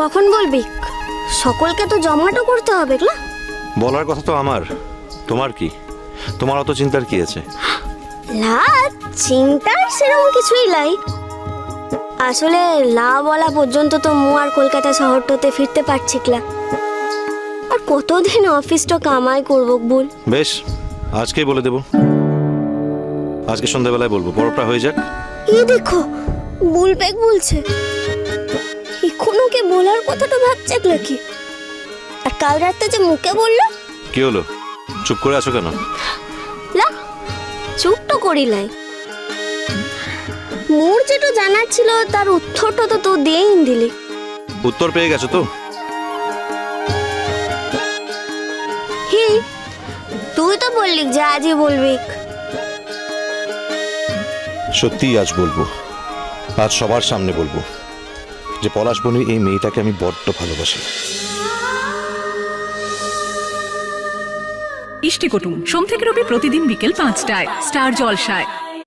কখন বলবি? সকলকে তো জমাটো করতে হবে না বলার কথা তো আমার। তোমার কি? তোমার অত চিন্তার কি আছে? লা চিন্তার সেরকম কিছুই নাই। আসলে লা বলা পর্যন্ত তো মু আর কলকাতা শহরটাতে ফিরতে পারছি না আর কতদিন অফিসটা কামাই করব বল? বেশ আজকেই বলে দেব। আজকে সন্ধ্যাবেলায় বলব পরবটা হয়ে যাক। এই দেখো বুলবেগ বলছে। এখনও কে বলার কথাটা ভাবছে নাকি? আর কাল রাতে যে মুখে বলল? কি হলো? চুপ করে আছো কেন? লা চুপ তো করিলাই মোর যেটা জানার ছিল তার উত্তরটা তো তো দেইন দিলি। উত্তর পেয়ে গেছো তো? হি তুই তো বললি যে আজই বলবি। সত্যিই আজ বলব। আজ সবার সামনে বলব। যে পলাশ পলাশবনির এই মেয়েটাকে আমি বড্ড ভালোবাসি। ইষ্টিকটুম সোম থেকে রবি প্রতিদিন বিকেল পাঁচটায়, স্টার জলসায়।